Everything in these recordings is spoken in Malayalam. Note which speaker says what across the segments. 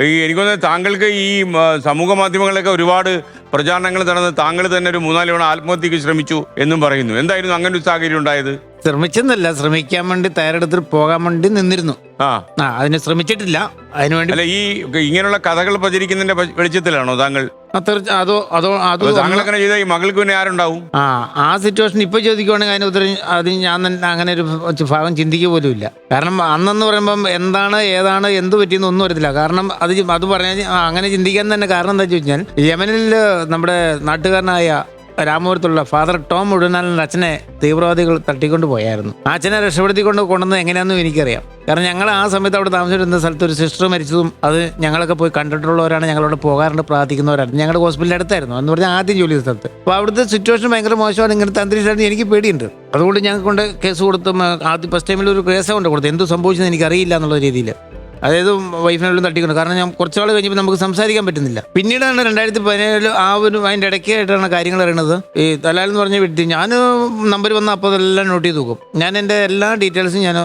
Speaker 1: ഈ എനിക്കൊന്ന് താങ്കൾക്ക് ഈ സമൂഹ മാധ്യമങ്ങളിലൊക്കെ ഒരുപാട് പ്രചാരണങ്ങൾ നടന്ന് താങ്കൾ തന്നെ ഒരു മൂന്നാൽ തവണ ആത്മഹത്യക്ക് ശ്രമിച്ചു എന്നും പറയുന്നു. എന്തായിരുന്നു അങ്ങനെ ഒരു സാഹചര്യം ഉണ്ടായത്?
Speaker 2: ശ്രമിച്ചെന്നല്ല ശ്രമിക്കാൻ വേണ്ടി തയ്യാറെടുത്തിൽ പോകാൻ വേണ്ടി നിന്നിരുന്നു.
Speaker 1: ആ.
Speaker 2: അതിന് ശ്രമിച്ചിട്ടില്ല. അതിനുവേണ്ടി
Speaker 1: അല്ല ഈ ഇങ്ങനെയുള്ള കഥകൾ പ്രചരിക്കുന്നതിന്റെ വെളിച്ചത്തിലാണോ താങ്കൾ?
Speaker 2: അതോ അതോ
Speaker 1: ചെയ്താൽ ഈ മകൾക്ക് പിന്നെ ആരുണ്ടാവും?
Speaker 2: ആ ആ സിറ്റുവേഷൻ ഇപ്പൊ ചോദിക്കുവാണെങ്കിൽ അതിന് ഉത്തരം അത് ഞാൻ തന്നെ അങ്ങനെ ഒരു ഭാഗം ചിന്തിക്കുക പോലും ഇല്ല. കാരണം അന്നെന്ന് പറയുമ്പം എന്താണ് ഏതാണ് എന്ത് പറ്റിയെന്ന് ഒന്നും അറിയത്തില്ല. കാരണം അത് അത് പറഞ്ഞാൽ അങ്ങനെ ചിന്തിക്കാൻ തന്നെ കാരണം എന്താ വെച്ച് കഴിഞ്ഞാൽ യമനിൽ നമ്മുടെ നാട്ടുകാരനായ രാമപുരത്തുള്ള ഫാദർ ടോം ഉടനാലിന്റെ അച്ഛനെ തീവ്രവാദികൾ തട്ടിക്കൊണ്ട് പോയായിരുന്നു അച്ഛനെ രക്ഷപ്പെടുത്തിക്കൊണ്ട് കൊണ്ടുവന്നത് എങ്ങനെയാണെന്നും എനിക്കറിയാം. കാരണം ഞങ്ങൾ ആ സമയത്ത് അവിടെ താമസിച്ചിരുന്ന സ്ഥലത്ത് ഒരു സിസ്റ്റർ മരിച്ചതും അത് ഞങ്ങളൊക്കെ പോയി കണ്ടിട്ടുള്ളവരാണ് ഞങ്ങളവിടെ പോകാറുണ്ട് പ്രാർത്ഥിക്കുന്നവരാണ്. ഞങ്ങളുടെ ഹോസ്പിറ്റലിൽ അടുത്തായിരുന്നു. എന്ന് പറഞ്ഞാൽ ആദ്യം ജോലി സ്ഥലത്ത്. അപ്പോൾ അവിടുത്തെ സിറ്റുവേഷൻ ഭയങ്കര മോശമാണ്. ഇങ്ങനത്തെ അന്തരീക്ഷമായിട്ട് എനിക്ക് പേടിയുണ്ട്. അതുകൊണ്ട് ഞങ്ങൾക്ക് കൊണ്ട് കേസ് കൊടുത്തും ആദ്യം ഫസ്റ്റ് ടൈമിൽ ഒരു കേസ് കൊണ്ട് കൊടുത്തു. എന്ത് സംഭവിച്ചെന്ന് എനിക്കറിയില്ല എന്നുള്ള രീതിയിൽ അതായത് വൈഫിനെല്ലാം തട്ടിക്കൊണ്ട്. കാരണം ഞാൻ കുറച്ച് നാൾ കഴിഞ്ഞപ്പോൾ നമുക്ക് സംസാരിക്കാൻ പറ്റുന്നില്ല. പിന്നീടാണ് രണ്ടായിരത്തി പതിനേഴിൽ ആ ഒരു അതിന്റെ ഇടയ്ക്കായിട്ടാണ് കാര്യങ്ങൾ അറിയണത്. ഈ തലാൽ എന്ന് പറഞ്ഞ വ്യക്തി ഞാൻ നമ്പർ വന്ന അപ്പോൾ അതെല്ലാം നോട്ട് ചെയ്ത് നോക്കും ഞാൻ എന്റെ എല്ലാ ഡീറ്റെയിൽസും ഞാൻ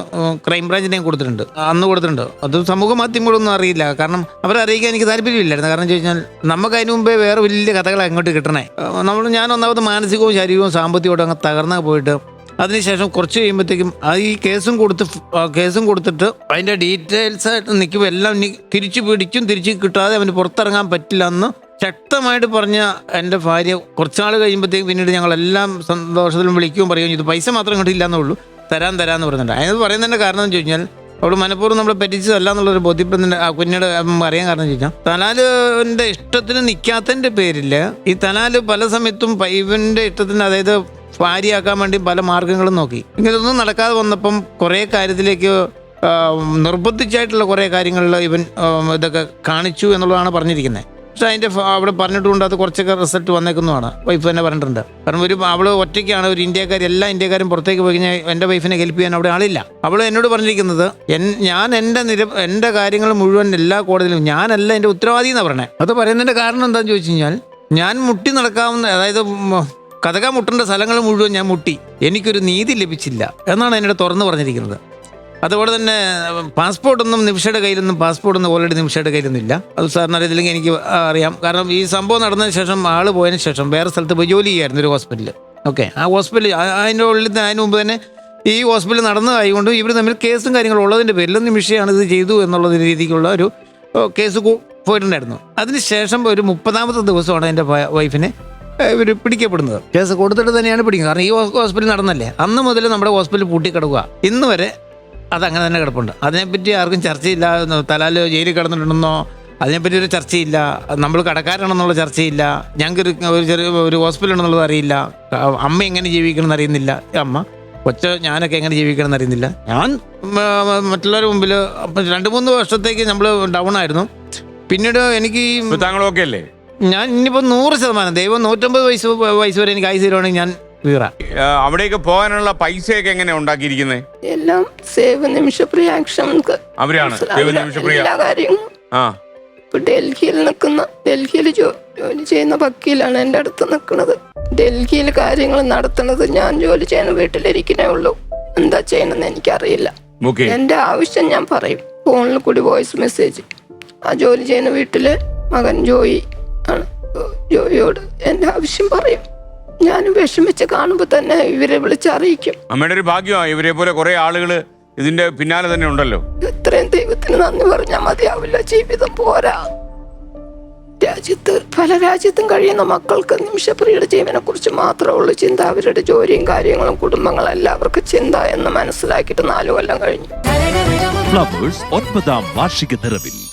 Speaker 2: ക്രൈം ബ്രാഞ്ചിനെയും കൊടുത്തിട്ടുണ്ട്. അന്ന് കൊടുത്തിട്ടുണ്ട്. അത് സമൂഹ മാധ്യമങ്ങളൊന്നും അറിയില്ല. കാരണം അവരെ അറിയിക്കാൻ എനിക്ക് താല്പര്യമില്ലായിരുന്നു. കാരണം ചോദിച്ചാൽ നമുക്ക് അതിന് മുമ്പേ വേറെ വലിയ കഥകൾ അങ്ങോട്ട് കിട്ടണേ. നമ്മൾ ഞാൻ ഒന്നാമത് മാനസികവും ശാരീരികവും സാമ്പത്തികവും അങ്ങ് തകർന്നാൽ പോയിട്ട് അതിനുശേഷം കുറച്ച് കഴിയുമ്പോഴത്തേക്കും ഈ കേസും കൊടുത്ത് കേസും കൊടുത്തിട്ട് അതിന്റെ ഡീറ്റെയിൽസ് ആയിട്ട് നിൽക്കുമ്പോൾ എല്ലാം ഇനി തിരിച്ചു പിടിച്ചും തിരിച്ച് കിട്ടാതെ അവന് പുറത്തിറങ്ങാൻ പറ്റില്ല എന്ന് ശക്തമായിട്ട് പറഞ്ഞ എന്റെ ഭാര്യ കുറച്ചാൾ കഴിയുമ്പോഴത്തേക്കും പിന്നീട് ഞങ്ങളെല്ലാം സന്തോഷത്തിലും വിളിക്കുകയും പറയുകയും ഇത് പൈസ മാത്രം കിട്ടില്ല എന്നുള്ളൂ തരാൻ തരാന്ന് പറയുന്നുണ്ട് അതിനത് പറയുന്നതിന്റെ കാരണം എന്ന് കഴിഞ്ഞാൽ അവൾ മനഃപൂർവം നമ്മളെ പറ്റിച്ചതല്ല എന്നുള്ളൊരു ബോധ്യപ്പെടുന്ന ആ കുഞ്ഞിയുടെ അറിയാൻ കാരണം ചോദിച്ചാൽ തലാലിന്റെ ഇഷ്ടത്തിന് നിൽക്കാത്തതിന്റെ പേരിൽ ഈ തലാൽ പല സമയത്തും ഇവന്റെ ഇഷ്ടത്തിന് അതായത് ഭാര്യയാക്കാൻ വേണ്ടി പല മാർഗങ്ങളും നോക്കി. ഇങ്ങനൊന്നും നടക്കാതെ വന്നപ്പം കുറേ കാര്യത്തിലേക്ക് നിർബന്ധിച്ചായിട്ടുള്ള കുറേ കാര്യങ്ങളിൽ ഇവൻ ഇതൊക്കെ കാണിച്ചു എന്നുള്ളതാണ് പറഞ്ഞിരിക്കുന്നത്. പക്ഷെ അതിന്റെ അവിടെ പറഞ്ഞിട്ടുണ്ട് അത് കുറച്ചൊക്കെ റിസൾട്ട് വന്നേക്കുന്നതാണ്. വൈഫ് തന്നെ പറഞ്ഞിട്ടുണ്ട്. കാരണം ഒരു അവൾ ഒറ്റയ്ക്കാണ് ഒരു ഇന്ത്യക്കാർ എല്ലാ ഇന്ത്യക്കാരും പുറത്തേക്ക് പോയി കഴിഞ്ഞാൽ എന്റെ വൈഫിനെ ഹെൽപ്പ് ചെയ്യാൻ അവിടെ ആളില്ല. അവൾ എന്നോട് പറഞ്ഞിരിക്കുന്നത് ഞാൻ എന്റെ നിര എന്റെ കാര്യങ്ങൾ മുഴുവൻ എല്ലാ കോടതിയിലും ഞാനല്ല എന്റെ ഉത്തരവാദി എന്നാണ് പറഞ്ഞത് അത് പറയുന്നതിന്റെ കാരണം എന്താണെന്ന് ചോദിച്ചു കഴിഞ്ഞാൽ ഞാൻ മുട്ടി നടക്കാവുന്ന അതായത് കഥക മുട്ടേണ്ട സ്ഥലങ്ങൾ മുഴുവൻ ഞാൻ മുട്ടി. എനിക്കൊരു നീതി ലഭിച്ചില്ല എന്നാണ് എന്നോട് തുറന്നു പറഞ്ഞിരിക്കുന്നത്. അതുപോലെ തന്നെ പാസ്പോർട്ടൊന്നും നിമിഷയുടെ കയ്യിലൊന്നും പാസ്പോർട്ടൊന്നും ഓൾറെഡി നിമിഷയുടെ കയ്യിലൊന്നും ഇല്ല അത് സാറിന് അറിയത്തില്ലെങ്കിൽ എനിക്ക് അറിയാം. കാരണം ഈ സംഭവം നടന്നതിന് ശേഷം ആൾ പോയതിന് ശേഷം വേറെ സ്ഥലത്ത് പോയി ജോലി ചെയ്യായിരുന്നു ഒരു ഹോസ്പിറ്റലിൽ ഓക്കെ ആ ഹോസ്പിറ്റൽ അതിന്റെ ഉള്ളിൽ അതിന് മുമ്പ് തന്നെ ഈ ഹോസ്പിറ്റൽ നടന്നതായതുകൊണ്ട് ഇവർ തമ്മിൽ കേസും കാര്യങ്ങളും ഉള്ളതിന്റെ പേരിൽ നിമിഷയാണ് ഇത് ചെയ്തു എന്നുള്ള രീതിക്കുള്ള ഒരു കേസ് പോയിട്ടുണ്ടായിരുന്നു. അതിനുശേഷം ഒരു മുപ്പതാമത്തെ ദിവസമാണ് എന്റെ വൈഫിനെ ഇവർ പിടിക്കപ്പെടുന്നത്. കേസ് കൊടുത്തിട്ട് തന്നെയാണ് പിടിക്കുന്നത്. കാരണം ഈ ഹോസ്പിറ്റൽ നടന്നല്ലേ? അന്ന് മുതൽ നമ്മുടെ ഹോസ്പിറ്റൽ പൂട്ടി കിടക്കുക ഇന്ന് വരെ അങ്ങനെ തന്നെ കിടപ്പുണ്ട്. അതിനെപ്പറ്റി ആർക്കും ചർച്ചയില്ല. തലാൽ ജയിലിൽ കിടന്നിട്ടുണ്ടെന്നോ അതിനെപ്പറ്റി ഒരു ചർച്ചയില്ല. നമ്മൾ കടക്കാരാണെന്നുള്ള ചർച്ചയില്ല. ഞങ്ങൾക്ക് ഒരു ചെറിയ ഒരു ഹോസ്പിറ്റൽ ഉണ്ടെന്നുള്ളത് അറിയില്ല. അമ്മ എങ്ങനെ ജീവിക്കണം അറിയുന്നില്ല. അമ്മ കൊച്ച ഞാനൊക്കെ എങ്ങനെ ജീവിക്കണം എന്ന് അറിയുന്നില്ല. ഞാൻ മറ്റുള്ളവരുടെ മുമ്പിൽ രണ്ട് മൂന്ന് വർഷത്തേക്ക് നമ്മൾ ഡൗൺ ആയിരുന്നു. പിന്നീട് എനിക്ക്
Speaker 1: താങ്കൾ ഓക്കെ അല്ലേ?
Speaker 2: ഞാൻ ഇനിയിപ്പോൾ നൂറ് ശതമാനം ദൈവം നൂറ്റമ്പത് വയസ്സ് വയസ്സ് വരെ എനിക്ക് ആയുസ് തരുവാണെങ്കിൽ ഞാൻ വീറ.
Speaker 1: ആ, അവിടേക്ക് പോകാനുള്ള പൈസയൊക്കെ എങ്ങനെ ഉണ്ടാക്കിയിരിക്കുന്നത്
Speaker 3: എല്ലാം സേവ് നിമിഷപ്രിയ ആക്ഷൻക്ക്
Speaker 1: അവരാണ് ദേവനിമിഷപ്രിയ
Speaker 3: എല്ലാ കാര്യങ്ങളും
Speaker 1: ആ.
Speaker 3: ഇപ്പൊ ഡൽഹിയിൽ നിൽക്കുന്ന ഡൽഹിയിൽ ജോ- ജോലി ചെയ്യുന്ന വക്കീലാണ് എന്റെ അടുത്ത് നിൽക്കുന്നത്. ഡൽഹിയിൽ കാര്യങ്ങൾ നടത്തുന്നത് ഞാൻ ജോലി ചെയ്യുന്ന വീട്ടിലിരിക്കണേ ഉള്ളൂ. എന്താ ചെയ്യണമെന്ന് എനിക്കറിയില്ല.
Speaker 1: ഓക്കെ.
Speaker 3: എന്റെ ആവശ്യം ഞാൻ പറയും. ഫോണിൽ കൂടി വോയിസ് മെസ്സേജ്. ആ ജോലി ചെയ്യുന്ന വീട്ടിൽ മകൻ ജോയി ആണ് ജോയിയോട് എന്റെ ആവശ്യം പറയും. ഞാൻ വിഷമിച്ച് കാണുമ്പോൾ തന്നെ ഇവരെ വിളിച്ചറിയിക്കും
Speaker 1: അമ്മയുടെ ഒരു ഭാഗ്യമാണ് ഇവരെ പോലെ കുറെ ആളുകൾ ഇതിന്റെ പിന്നാലെ തന്നെ ഉണ്ടല്ലോ.
Speaker 3: ഇത്രയും ദൈവത്തിന് നന്ദി പറഞ്ഞാൽ മതിയാവില്ല ജീവിതം പോരാ. രാജ്യത്ത് പല രാജ്യത്തും കഴിയുന്ന മക്കൾക്ക് നിമിഷപ്രിയുടെ ജീവനെ കുറിച്ച് മാത്രമേ ഉള്ളൂ ചിന്ത. അവരുടെ ജോലിയും കാര്യങ്ങളും കുടുംബങ്ങളും എല്ലാവർക്കും ചിന്ത എന്ന് മനസ്സിലാക്കിയിട്ട് നാലു കൊല്ലം കഴിഞ്ഞു.
Speaker 4: ഫ്ലവേഴ്സ് ഒൻപതാം വാർഷിക നിറവിൽ.